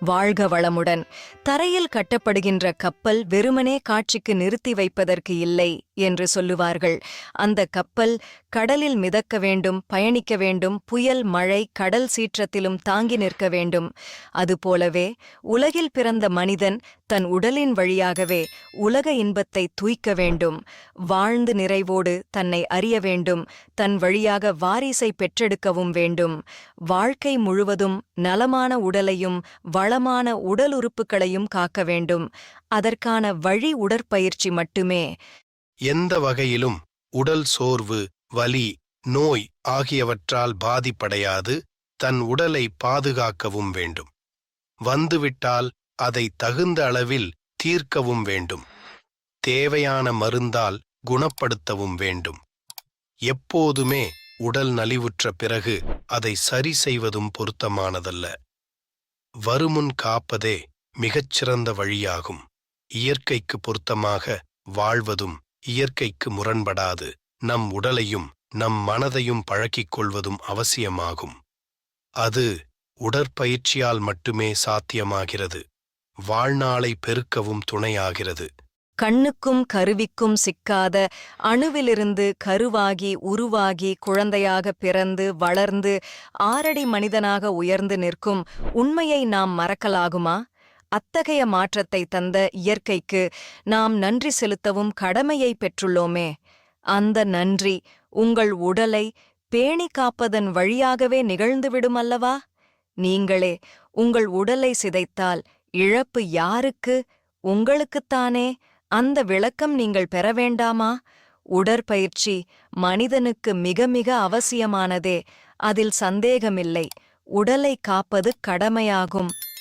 வாழ்க வளமுடன். தரையில் கட்டப்படுகின்ற கப்பல் வெறுமனே காட்சிக்கு நிறுத்தி வைப்பதற்கு இல்லை. என்று சொல்லுவார்கள். அந்த கப்பல் கடலில் மிதக்க வேண்டும் பயணிக்க வேண்டும் புயல் மழை கடல் சீற்றத்திலும் தாங்கி நிற்க வேண்டும். அதுபோலவே உலகில் பிறந்த மனிதன் தன் உடலின் வழியாகவே உலக இன்பத்தை தூய்க்க வேண்டும். வாழ்ந்து நிறைவோடு தன்னை அறிய வேண்டும். தன் வழியாக வாரிசை பெற்றெடுக்கவும் வேண்டும். வாழ்க்கை முழுவதும் நலமான உடலையும் வளமான உடல் உறுப்புகளையும் காக்க வேண்டும். அதற்கான வழி உடற்பயிற்சி மட்டுமே. எந்த வகையிலும் உடல் சோர்வு வலி நோய் ஆகியவற்றால் பாதிப்படையாது தன் உடலை பாதுகாக்கவும் வேண்டும். வந்துவிட்டால் அதை தகுந்த அளவில் தீர்க்கவும் வேண்டும். தேவையான மருந்தால் குணப்படுத்தவும் வேண்டும். எப்போதுமே உடல் நலிவுற்ற பிறகு அதை சரி செய்வதும் பொருத்தமானதல்ல. வருமுன் காப்பதே மிகச்சிறந்த வழியாகும். இயற்கைக்கு பொருத்தமாக வாழ்வதும் இயற்கைக்கு முரண்படாது. நம் உடலையும் நம் மனதையும் பழக்கிக் கொள்வதும் அவசியமாகும். அது உடற்பயிற்சியால் மட்டுமே சாத்தியமாகிறது. வாழ்நாளை பெருக்கவும் துணையாகிறது. கண்ணுக்கும் கருவிக்கும் சிக்காத அணுவிலிருந்து கருவாகி உருவாகி குழந்தையாக பிறந்து வளர்ந்து ஆறடி மனிதனாக உயர்ந்து நிற்கும் உண்மையை நாம் மறக்கலாகுமா? அத்தகைய மாற்றத்தை தந்த இயற்கைக்கு நாம் நன்றி செலுத்தவும் கடமையை பெற்றுள்ளோமே. அந்த நன்றி உங்கள் உடலை பேணி காப்பதன் வழியாகவே நிகழ்ந்துவிடும் அல்லவா? நீங்களே உங்கள் உடலை சிதைத்தால் இழப்பு யாருக்கு? உங்களுக்குத்தானே. அந்த விளக்கம் நீங்கள் பெற வேண்டாமா? உடற்பயிற்சி மனிதனுக்கு மிக மிக அவசியமானதே. அதில் சந்தேகமில்லை. உடலை காப்பது கடமையாகும்.